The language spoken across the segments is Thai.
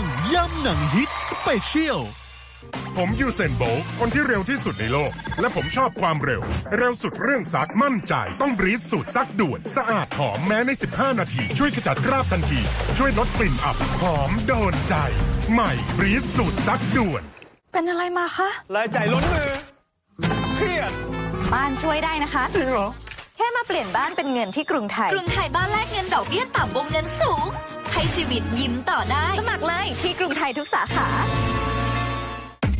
งยำหนังฮิตสเปเชียลผมยูเซนโบลต์คนที่เร็วที่สุดในโลก และผมชอบความเร็ว เร็วสุดเรื่องซักมั่นใจ ต้องบรีสสูตรซักด่วน สะอาดหอมแม้ใน 15 นาที ช่วยขจัดคราบทันที ช่วยลดกลิ่นอับ หอมโดนใจ ใหม่บรีสสูตรซักด่วน เป็นอะไรมาคะรายจ่ายล้นมือเครียดบ้านช่วยได้นะคะจริงเหรอแค่มาเปลี่ยนบ้านเป็นเงินที่กรุงไทยกรุงไทยบ้านแลกเงินดอกเบี้ยต่ำวงเงินสูง ให้ชีวิตยิ้มต่อได้ สมัครเลยที่กรุงไทยทุกสาขา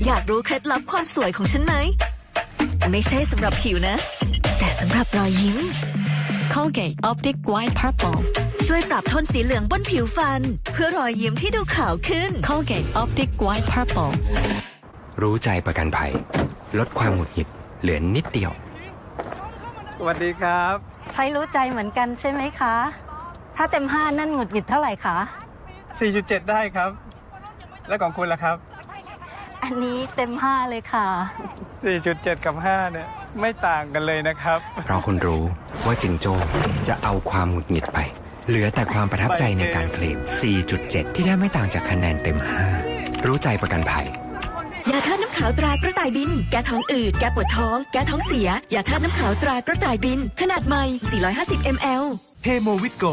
อยากรู้เคล็ดลับความสวยของฉันไหม ไม่ใช่สำหรับผิวนะ แต่สำหรับรอยยิ้ม Colgate Optic White Purple ช่วยปรับโทนสีเหลืองบนผิวฟัน เพื่อรอยยิ้มที่ดูขาวขึ้น Colgate Optic White Purple รู้ใจประกันภัย ลดความหงุดหงิดเหลือนิดเดียว สวัสดีครับ ใช้รู้ใจเหมือนกันใช่ไหมคะ ถ้าเต็มห้านั่นหงุดหงิดเท่าไหร่คะ4.7 ได้ครับ แล้วของคุณล่ะครับ อันนี้เต็มห้าเลยค่ะ 4.7 กับ 5 เนี่ย ไม่ต่างกันเลยนะครับ เพราะคุณรู้ว่าจิงโจ้จะเอาความหงุดหงิดไป เหลือแต่ความประทับใจในการเคลม 4.7 ที่ได้ไม่ต่างจากคะแนนเต็ม 5 รู้ใจประกันภัย ยาธาตุน้ำขาวตรากระต่ายบิน แก้ท้องอืด แก้ปวดท้อง แก้ท้องเสีย ยาธาตุน้ำขาวตรากระต่ายบิน ขนาดใหม่ 450 ml เฮโมวิตโก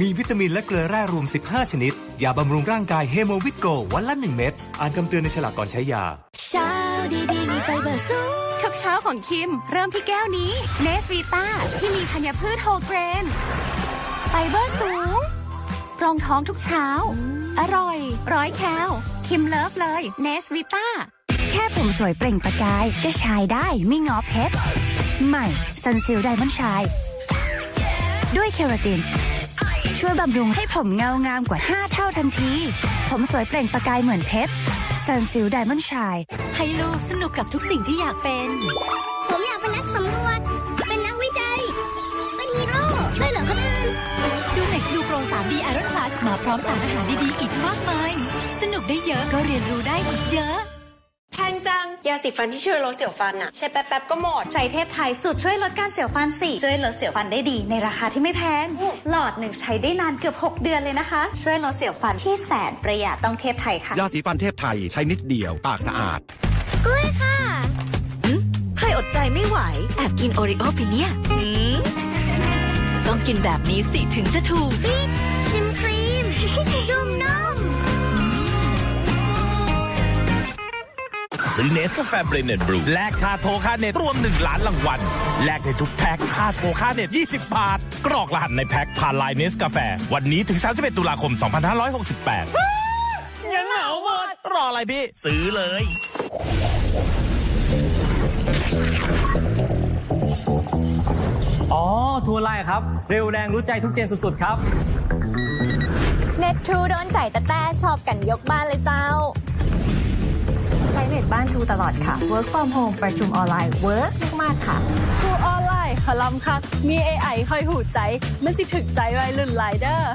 มีวิตามินและเกลือแร่รวม 15 ชนิด ยาบำรุงร่างกายเฮโมวิตโก วันละ 1 เม็ด อ่านคำเตือนในฉลากก่อนใช้ยา เช้าดีๆ มีไฟเบอร์สูงทุกเช้าของคิม เริ่มที่แก้วนี้ เนสวีต้าที่มีธัญพืชโฮเกรน ไฟเบอร์สูง รองท้องทุกเช้า อร่อย ร้อยแคลคิมเลิฟเลย เนสวีต้า แค่ผมสวยเปล่งประกาย ก็ชายได้ไม่งอเพชร ใหม่ซันซิลไดมอนชาย ด้วยเคราติน ช่วยบำรุงให้ผมเงางามกว่า 5 เท่าทันที ผมสวยเปล่งประกายเหมือนเพชรซันซิลไดมอนชาย ให้ลูกสนุกกับทุกสิ่งที่อยากเป็น ดูเน็กดูโปร 3D Iron Plus มาพร้อมสารอาหารดีๆอีกมากมาย สนุกได้เยอะก็เรียนรู้ได้อีกเยอะแพงจัง ยาสีฟันที่ช่วยลดเสียวฟันอะใช้แป๊บๆก็หมด ใช้เทพไทยสูตรช่วยลดการเสียวฟันสี่ช่วยลดเสียวฟันได้ดีในราคาที่ไม่แพง หลอดหนึ่งใช้ได้นานเกือบ 6 เดือนเลยนะคะ ช่วยลดเสียวฟันที่แสนประหยัดต้องเทพไทยค่ะ ยาสีฟันเทพไทยใช้นิดเดียวปากสะอาดกล้วยค่ะใครอดใจไม่ไหวแอบกินโอริโอไปเนี่ยหืมต้อง กินแบบนี้สิถึงจะถูกชิมครีมจุ่มนมซื้อเนสกาแฟเบรนเนตบรูแลกค่าโทรค่าเน็ตรวม 1 ล้านรางวัลแลกในทุกแพ็คค่าโทรค่าเน็ต 20 บาท กรอกรหัสในแพ็คผ่านไลน์เนสกาแฟ วันนี้ถึง 31 ตุลาคม 2568ยังเหงาหมดรออะไรพี่ ซื้อเลย อ๋อ ทัวร์ไลน์ครับ เร็วแรงรู้ใจทุกเจนสุดๆครับ เน็ตทรูโดนใจแต่แต่ชอบกันยกบ้านเลยเจ้า ใช้เน็ตบ้านทูตลอดค่ะ Work from home ประชุมออนไลน์ Work มากๆค่ะทูออนไลน์ขลำคักมี AI คอยหูใจ มันสิถึกใจวัยรุ่นไลเดอร์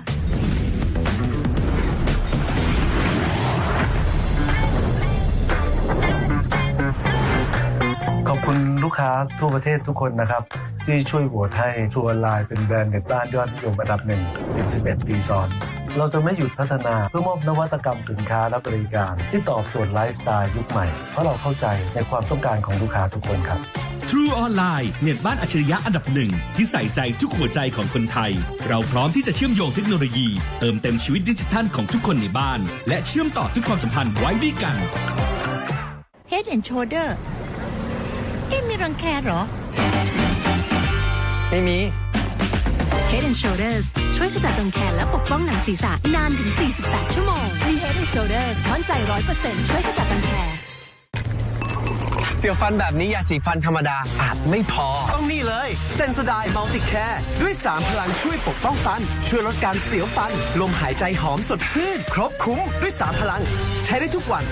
ขอบคุณลูกค้าทั่วประเทศทุกคนนะครับ ที่ช่วยโหวตให้ทัวร์ไลน์เป็นแบรนด์เน็ตบ้านยอดนิยมอันดับหนึ่งเป็น11ปีซ้อน เราจะไม่หยุดพัฒนาเพื่อมอบนวัตกรรมสินค้าและบริการ ที่ตอบโจทย์ไลฟ์สไตล์ยุคใหม่ เพราะเราเข้าใจในความต้องการของลูกค้าทุกคนครับ True Online เน็ตบ้านอัจฉริยะอันดับหนึ่งที่ใส่ใจทุกหัวใจของคนไทย เราพร้อมที่จะเชื่อมโยงเทคโนโลยี เติมเต็มชีวิตดิจิทัลของทุกคนในบ้าน และเชื่อมต่อทุกความสัมพันธ์ไว้ด้วยกัน Head and Shoulder เอ๊ะมีรังแคเหรอ ไม่มี Head and Shoulders ช่วยขจัดรังแคและปกป้องหนังศีรษะนานถึง 48 ชั่วโมงมี Head and Shoulders มั่นใจ 100%ช่วยขจัดรังแคเสียวฟันแบบนี้ยาสีฟันธรรมดาอาจไม่พอ ต้องนี่เลยเซนสไดมัลติแคร์ด้วย 3 พลังช่วยปกป้องฟัน ช่วยลดการเสียวฟัน ลมหายใจหอมสดชื่น ครบคุ้มด้วย 3 พลัง ใช้ได้ทุกวัน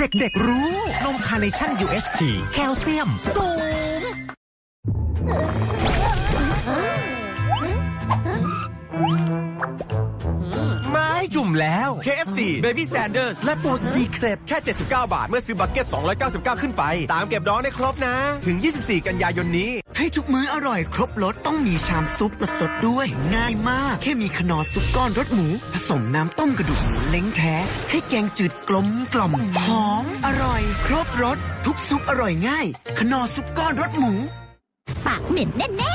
เด็กๆรู้ นมคาร์เนชั่น UHT แคลเซียมสูง ม่จุ่มแล้ว KFC Baby Sanders และตัว Secret แค่ 79 บาท เมื่อซื้อบักเก็ต 299 ขึ้นไป ตามเก็บดองได้ครบนะ ถึง 24 กันยายนนี้ ให้ทุกมื้ออร่อยครบรสต้องมีชามซุปสดๆด้วย ง่ายมาก แค่มีขนอซุปก้อนรสหมู ผสมน้ำต้มกระดูกหมูเล้งแท้ ให้แกงจืดกลมกล่อมหอม อร่อย ครบรสทุกซุปอร่อยง่าย ขนอซุปก้อนรสหมู ปากเหม็นแน่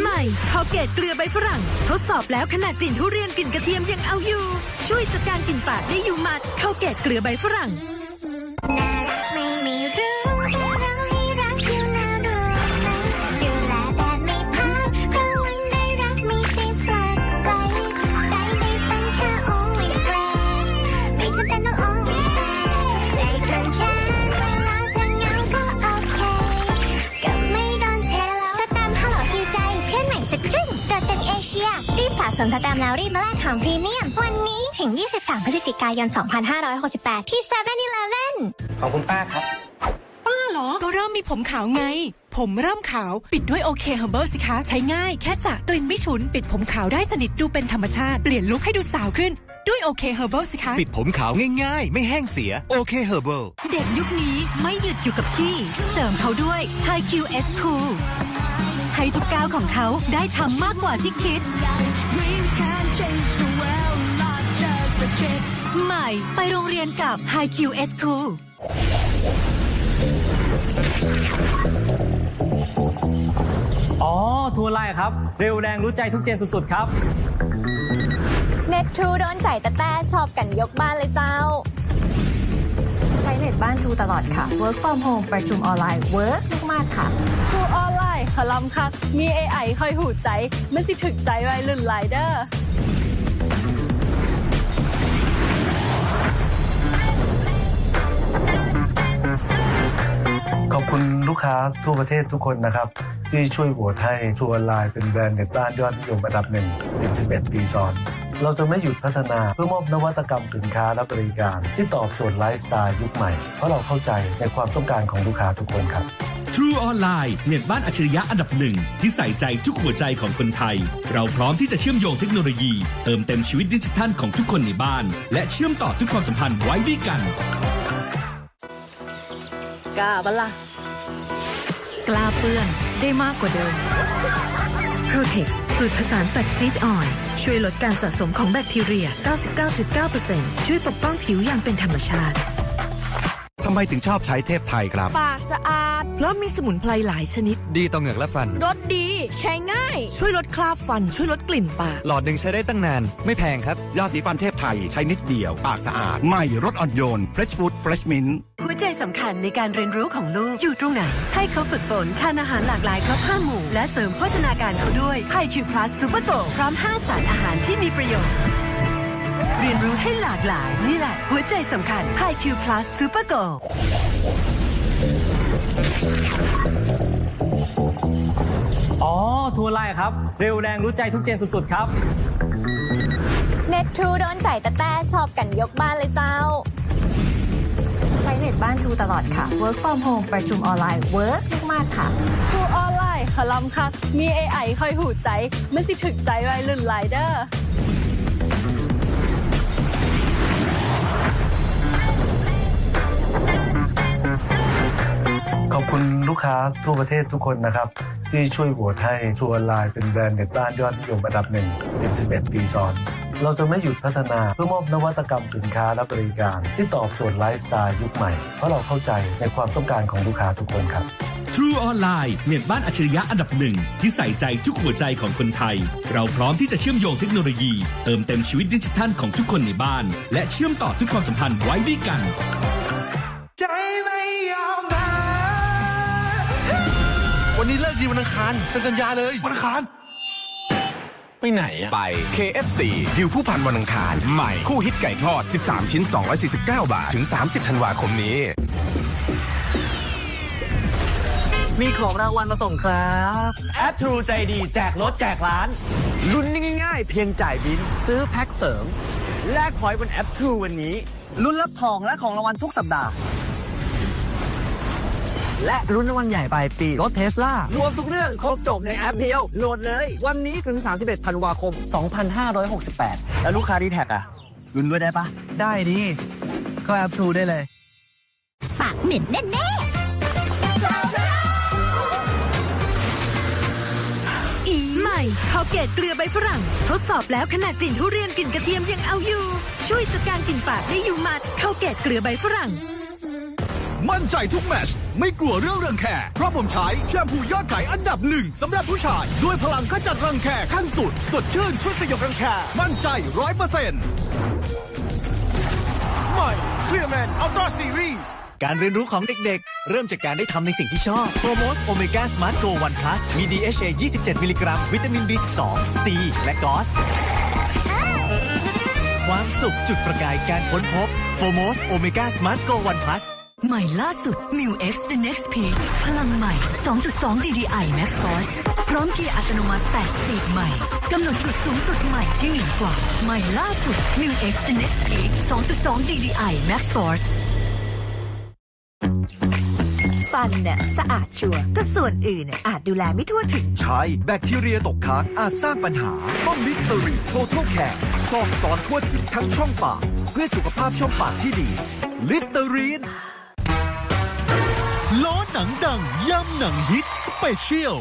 ใหม่ข้าวเกตเกลือใบฝรั่ง ทดสอบแล้วขนาดกลิ่นทุเรียนกลิ่นกระเทียมยังเอาอยู่ ช่วยจัดการกลิ่นปากได้อยู่มัดข้าวเกตเกลือใบฝรั่งน่าไม่มีรู้เราให้รักอยู่นานดูแลแบบไม่พักเพราะวันได้รักไม่ใช่สดใสใจได้เป็นแค่ only friend ไม่จำเป็นต้อง สะสมสแตมป์แล้วรีบมาแลกของพรีเมียม วันนี้ถึง 23 พฤศจิกายน 2568 ที่ 7-Eleven ของคุณป้าครับ ป้าเหรอ ก็เริ่มมีผมขาวไง ผมเริ่มขาวปิดด้วยโอเคเฮอร์เบิร์สิคะ ใช้ง่ายแค่สระกลิ่นไม่ฉุน ปิดผมขาวได้สนิทดูเป็นธรรมชาติ เปลี่ยนลุคให้ดูสาวขึ้นด้วยโอเคเฮอร์เบิร์สิคะ ปิดผมขาวง่ายๆ ไม่แห้งเสียโอเคเฮอร์เบิลเด็กยุคนี้ไม่หยุดอยู่กับที่ เสริมเขาด้วย High QS Cool ให้ทุกก้าวของเขาได้ทำมากกว่าที่คิด ใหม่ไปโรงเรียนกับ High QS Cool อ๋อ ทัวร์ไลน์ครับ เร็วแรงรู้ใจทุกเจนสุด ๆ ครับ เน็ตทรูโดนใจแต่แต่ชอบกันยกบ้านเลยเจ้าใช้ เน็ตบ้านทรูตลอดค่ะ Work from home ประชุมออนไลน์ Work มากๆค่ะทูออนไลน์ขลำคักมี AI คอยหูใจ มันสิถึกใจไว้ลุ่นไลเดอร์ขอบคุณลูกค้าทั่วประเทศทุกคนนะครับ ที่ช่วยโหวตให้ทัวร์ไลน์เป็นแบรนด์เน็ตบ้านยอดนิยมอันดับหนึ่ง11ปีซ้อน เราจะไม่หยุดพัฒนาเพื่อมอบนวัตกรรมสินค้าและบริการ ที่ตอบโจทย์ไลฟ์สไตล์ยุคใหม่ เพราะเราเข้าใจในความต้องการของลูกค้าทุกคนครับ True Online เน็ตบ้านอัจฉริยะอันดับหนึ่ง ที่ใส่ใจทุกหัวใจของคนไทย เราพร้อมที่จะเชื่อมโยงเทคโนโลยี เติมเต็มชีวิตดิจิทัลของทุกคนในบ้าน และเชื่อมต่อทุกความสัมพันธ์ไว้ด้วยกันกล้าบัลล่ะกล้าเปื้อนได้มากกว่าเดิม Protex สูตรผสานแฟตซีดออยช่วยลดการสะสมของแบคทีเรีย 99.9%ช่วยปกป้องผิวอย่างเป็นธรรมชาติ ไมถึงชอบใช้เทพไทยครับ ปากสะอาด เพราะมีสมุนไพรหลายชนิด ดีต่อเหงือกและฟัน รสดี ใช้ง่าย ช่วยลดคราบฟัน ช่วยลดกลิ่นปาก หลอดหนึ่งใช้ได้ตั้งนาน ไม่แพงครับ ยาสีฟันเทพไทยใช้นิดเดียว ปากสะอาด ใหม่รสอ่อนโยน Fresh Food Fresh Mint หัวใจสำคัญในการเรียนรู้ของลูกอยู่ตรงไหน ให้เขาฝึกฝนทานอาหารหลากหลายครบห้าหมู่ และเสริมโภชนาการเขาด้วยไฮคิวพลัสซูเปอร์โกพร้อมห้าสารอาหารที่มีประโยชน์เรียนรู้ให้หลากหลาย นี่แหละ หัวใจสำคัญไฮคิวพลัสซูเปอร์โกอ๋อ ทัวร์ไลน์ครับ เร็วแรงรู้ใจทุกเจนสุด ๆ ครับ เน็ตทรูโดนใจแต่แต่ชอบกันยกบ้านเลยเจ้า ใช้เน็ตบ้านทรูตลอดค่ะ Work from home ประชุมออนไลน์ Work มากๆค่ะทูออนไลน์ขลำคักมี AI คอยหูใจ มันสิถึกใจไว้ลุ่นไลเดอร์ ขอบคุณลูกค้าทั่วประเทศทุกคนนะครับ ที่ช่วยโหวตให้ทัวร์ไลน์เป็นแบรนด์เน็ตบ้านยอดนิยมอันดับหนึ่ง11ปีซ้อน เราจะไม่หยุดพัฒนาเพื่อมอบนวัตกรรมสินค้าและบริการ ที่ตอบโจทย์ไลฟ์สไตล์ยุคใหม่ เพราะเราเข้าใจในความต้องการของลูกค้าทุกคนครับ True Online เน็ตบ้านอัจฉริยะอันดับหนึ่งที่ใส่ใจทุกหัวใจของคนไทย เราพร้อมที่จะเชื่อมโยงเทคโนโลยี เติมเต็มชีวิตดิจิทัลของทุกคนในบ้าน และเชื่อมต่อทุกความสัมพันธ์ไว้ด้วยกัน วันนี้เลิกดีวันอังคารเซ็นสัญญาเลย วันอังคาร ไปไหนอะไป KFC ดิวผู้พันวันอังคาร ใหม่คู่ฮิตไก่ทอด 13 ชิ้น 249 บาท ถึง 30 ธันวาคมนี้ มีของรางวัลมาส่งครับแอป True ใจดีแจกรถแจกร้านลุ้นง่ายๆ เพียงจ่ายบินซื้อแพ็คเสริม แลกพอยต์บนแอป True วันนี้ลุ้นรับทองและของรางวัลทุกสัปดาห์ และรุ่นรางวัลใหญ่ปลายปีรถเทสลารวมทุกเรื่องครบจบในแอปเดียวโหลดเลย วันนี้ถึง 31ธันวาคม 2568 แล้วลูกค้าดีแท็กอะรุนด้วยได้ปะได้ดิก็แอปทูได้เลย ปากเหม็นแน่ใหม่ข้าวเกตเกลือใบฝรั่ง ทดสอบแล้วขนาดกลิ่นทุเรียนกลิ่นกระเทียมยังเอาอยู่ ช่วยจัดการกลิ่นปากได้อยู่หมัดข้าวเกตเกลือใบฝรั่ง มั่นใจทุกแมตช ไม่กลัวเรื่องรังแค เพราะผมใช้แชมพูยอดขายอันดับหนึ่งสำหรับผู้ชาย ด้วยพลังขจัดรังแคขั้นสุด สดชื่นช่วยสยบรังแค มั่นใจร้อยเปอร์เซ็นต์ใหม่เคลียร์แมนอัลตร้าซีรีส์การเรียนรู้ของเด็กๆ เริ่มจากการได้ทำในสิ่งที่ชอบ โปรโมสโอเมก้าสมาร์ทโกวันพลัสมี DHA 27 มิลลิกรัม วิตามิน B2 C และกอสความสุขจุดประกายการค้นพบโฟโมสโอเมก้าสมาร์ทโกวันพลัส ใหม่ล่าสุด m i w X The Next Peak พลังใหม่ 2.2 DDI Max Force พร้อมเกียร์อัตโนมัติ8สปีดใหม่กำหนดจุดสูงสุดใหม่ที่เหนือกว่า ใหม่ล่าสุด m i w X The Next Peak 2.2 DDI Max Force ฟันเนี่ยสะอาดชัวร์แต่ส่วนอื่นน่ะอาจดูแลไม่ทั่วถึง ใช่แบคทีเรียตกค้างอาจสร้างปัญหา ต้องลิสเตอรีโทท a ลแคร์ซอกซอนทั่วถึงทั้งช่องปาก เพื่อสุขภาพช่องปากที่ดี ลิสเตอรีน ล้อหนังดังย่ำหนังฮิตสเปเชียล